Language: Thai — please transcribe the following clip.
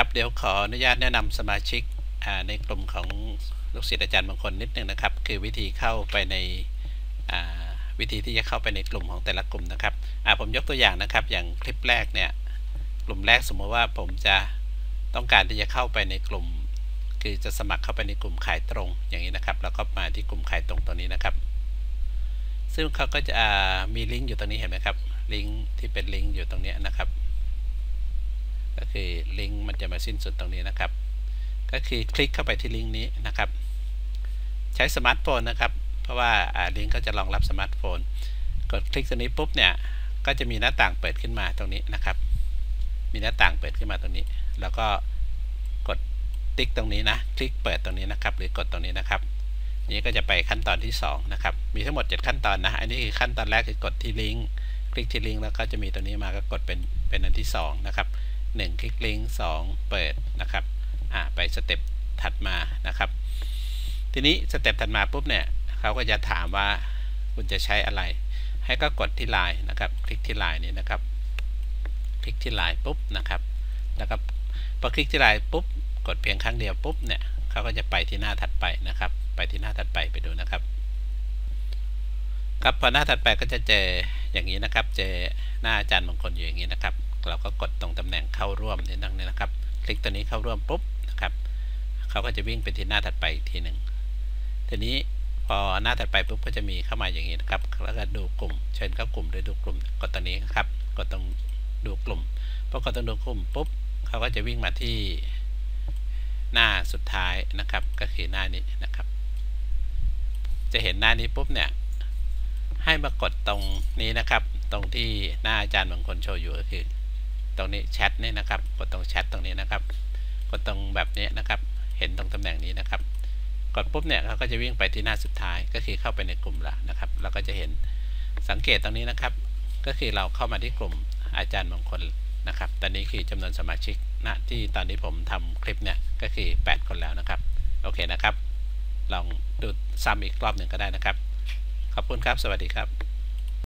ครับเดี๋ยวขออนุญาตแนะนำสมาชิกในกลุ่มของลูกศิษย์อาจารย์บางคนนิดนึงนะครับ คือวิธีเข้าไปในวิธีที่จะเข้าไปในกลุ่มของแต่ละกลุ่มนะครับผมยกตัวอย่างนะครับ อย่างคลิปแรกเนี่ยกลุ่มแรกสมมติว่าผมจะต้องการที่จะเข้าไปในกลุ่ม คือจะสมัครเข้าไปในกลุ่มขายตรงอย่างนี้นะครับ แล้วก็มาที่กลุ่มขายตรงตัวนี้นะครับ ซึ่งเขาก็จะมีลิงก์อยู่ตรงนี้เห็นไหมครับลิงก์ที่เป็นลิงก์อยู่ตรงนี้นะครับ คือลิงก์มันจะมาสิ้นสุดตรงนี้นะครับ ก็คือคลิกเข้าไปที่ลิงก์นี้นะครับ ใช้สมาร์ทโฟนนะครับ เพราะว่าลิงก์เขาจะรองรับสมาร์ทโฟน กดคลิกตัวนี้ปุ๊บเนี่ย ก็จะมีหน้าต่างเปิดขึ้นมาตรงนี้นะครับ มีหน้าต่างเปิดขึ้นมาตรงนี้ แล้วก็กดติ๊กตรงนี้นะ คลิกเปิดตรงนี้นะครับ หรือกดตรงนี้นะครับ นี้ก็จะไปขั้นตอนที่ 2 นะครับ มีทั้งหมด 7 ขั้นตอนนะ อันนี้คือขั้นตอนแรกคือกดที่ลิงก์ คลิกที่ลิงก์แล้วก็จะมีตัวนี้มาก็กดเป็นเป็นอันที่ 2 นะครับ 1 คลิกลิงก์2เปิดนะครับอ่าไปสเต็ปถัดมานะครับ ทีนี้สเต็ปถัดมาปุ๊บเนี่ยเขาก็จะถามว่าคุณจะใช้อะไร ให้ก็กดที่ลน์นะครับ คลิกที่ลน์นี้นะครับ คลิกที่ลน์ปุ๊บนะครับ แล้วก็พอคลิกที่ลน์ปุ๊บ กดเพียงครั้งเดียวปุ๊บเนี่ยเขาก็จะไปที่หน้าถัดไปนะครับ ไปที่หน้าถัดไปไปดูนะครับ ครับพอหน้าถัดไปก็จะเจออย่างนี้นะครับ เจอหน้าอาจารย์มงคลอยู่อย่างนี้นะครับ เราก็กดตรงตำแหน่งเข้าร่วมนี่ดังนี้นะครับ คลิกตัวนี้เข้าร่วมปุ๊บนะครับเขาก็จะวิ่งไปที่หน้าถัดไปอีกทีหนึ่งทีนี้พอหน้าถัดไปปุ๊บก็จะมีเข้ามาอย่างนี้นะครับ แล้วก็ดูกลุ่ม เชิญเข้ากลุ่มโดยดูกลุ่ม กดตัวนี้ครับกดตรงดูกลุ่มพอกดตรงดูกลุ่มปุ๊บเขาก็จะวิ่งมาที่หน้าสุดท้ายนะครับ ก็คือหน้านี้นะครับ จะเห็นหน้านี้ปุ๊บเนี่ยให้มากดตรงนี้นะครับ ตรงที่หน้าอาจารย์บางคนโชว์อยู่ก็คือ ตรงนี้แชทนี่นะครับ กดตรงแชทตรงนี้นะครับ กดตรงแบบนี้นะครับ เห็นตรงตำแหน่งนี้นะครับ กดปุ๊บเนี่ยเขาก็จะวิ่งไปที่หน้าสุดท้าย ก็คือเข้าไปในกลุ่มละนะครับ เราก็จะเห็นสังเกตตรงนี้นะครับ ก็คือเราเข้ามาที่กลุ่มอาจารย์บางคนนะครับ ตอนนี้คือจำนวนสมาชิกณที่ตอนนี้ผมทำคลิปเนี่ยก็คือ 8 คนแล้วนะครับ โอเคนะครับ ลองดูซ้ำอีกรอบหนึ่งก็ได้นะครับ ขอบคุณครับ สวัสดีครับ